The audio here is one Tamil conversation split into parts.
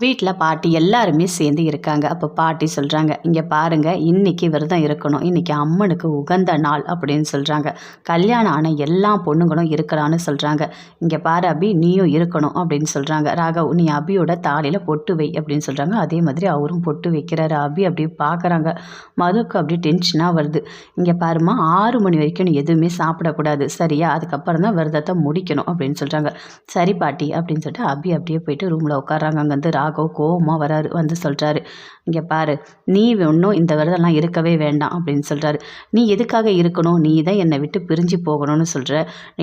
வீட்டில் பாட்டி எல்லாருமே சேர்ந்து இருக்காங்க. அப்போ பாட்டி சொல்கிறாங்க இங்கே பாருங்கள் இன்றைக்கி விரதம் இருக்கணும். இன்றைக்கி அம்மனுக்கு உகந்த நாள் அப்படின்னு சொல்கிறாங்க கல்யாணம் ஆன எல்லா பொண்ணுங்களும் இருக்கிறான்னு சொல்கிறாங்க இங்கே பாரு அபி நீயும் இருக்கணும் அப்படின்னு சொல்கிறாங்க ராகவ் நீ அபியோட தாலியில் பொட்டு வை அப்படின்னு சொல்கிறாங்க அதே மாதிரி அவரும் பொட்டு வைக்கிறாரு. அபி அப்படியே பார்க்குறாங்க மதுக்கு அப்படியே டென்ஷனாக வருது. இங்கே பாருமா ஆறு மணி வரைக்கும் நீ எதுவுமே சாப்பிடக்கூடாது. சரியா? அதுக்கப்புறம் தான் விரதத்தை முடிக்கணும் அப்படின்னு சொல்கிறாங்க சரி பாட்டி அப்படின்னு சொல்லிட்டு அபி அப்படியே போயிட்டு ரூமில் உட்காராங்க அங்கேருந்து ராகவ் கோபமாக வராரு. வந்து சொல்கிறாரு இங்கே பாரு நீ ஒன்றும் இந்த விரதம்லாம் இருக்கவே வேண்டாம் அப்படின்னு சொல்கிறாரு நீ எதுக்காக இருக்கணும்? நீ தான் என்னை விட்டு பிரிஞ்சு போகணும்னு சொல்கிற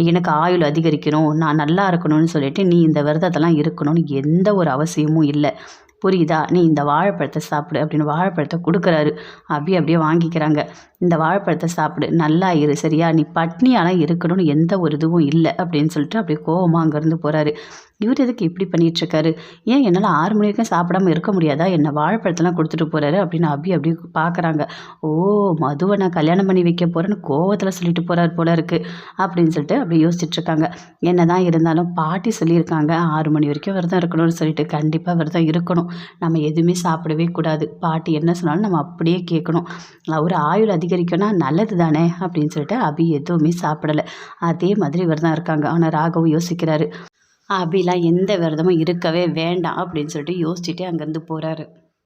எனக்கு ஆயுள் அதிகரிக்கணும். நான் நல்லா இருக்கணும்னு சொல்லிட்டு நீ இந்த விரதத்தெல்லாம் இருக்கணும்னு எந்த ஒரு அவசியமும் இல்லை. புரியுதா? நீ இந்த வாழைப்பழத்தை சாப்பிடு அப்படின்னு வாழைப்பழத்தை கொடுக்குறாரு. அபி அப்படியே வாங்கிக்கிறாங்க. இந்த வாழைப்பழத்தை சாப்பிடு. நல்லா இரு சரியா? நீ பட்னியாலாம் இருக்கணும்னு எந்த ஒரு இதுவும் இல்லை அப்படின்னு சொல்லிட்டு அப்படியே கோவமாக அங்கேருந்து போகிறாரு இவர் எதுக்கு இப்படி பண்ணிகிட்ருக்காரு ஏன் என்னால் ஆறு மணி வரைக்கும் சாப்பிடாம இருக்க முடியாதா? என்ன வாழைப்பழத்தெல்லாம் கொடுத்துட்டு போகிறாரு அப்படின்னு அபி அப்படி பார்க்குறாங்க ஓ மதுவை நான் கல்யாணம் பண்ணி வைக்க போகிறேன்னு கோவத்தில் சொல்லிட்டு போகிறாரு போல இருக்குது அப்படின்னு சொல்லிட்டு அப்படி யோசிச்சுட்ருக்காங்க. என்ன தான் இருந்தாலும் பாட்டி சொல்லியிருக்காங்க. ஆறு மணி வரைக்கும் விரதம் இருக்கணும்னு சொல்லிட்டு கண்டிப்பாக விரதம் இருக்கணும். நம்ம எதுவுமே சாப்பிடவே கூடாது. பாட்டி என்ன சொன்னாலும் நம்ம அப்படியே கேட்கணும். அவர் ஆயுள் அதிகரிக்கணும்னா நல்லது தானே? அப்படின்னு சொல்லிட்டு அபி எதுவுமே சாப்பிடலை. அதே மாதிரி விரதம் இருக்காங்க. ஆனால் ராகவும் யோசிக்கிறாரு. அபிலாம் எந்த விரதமும் இருக்கவே வேண்டாம் அப்படின்னு சொல்லிட்டு யோசிச்சுட்டு அங்கேருந்து போகிறாரு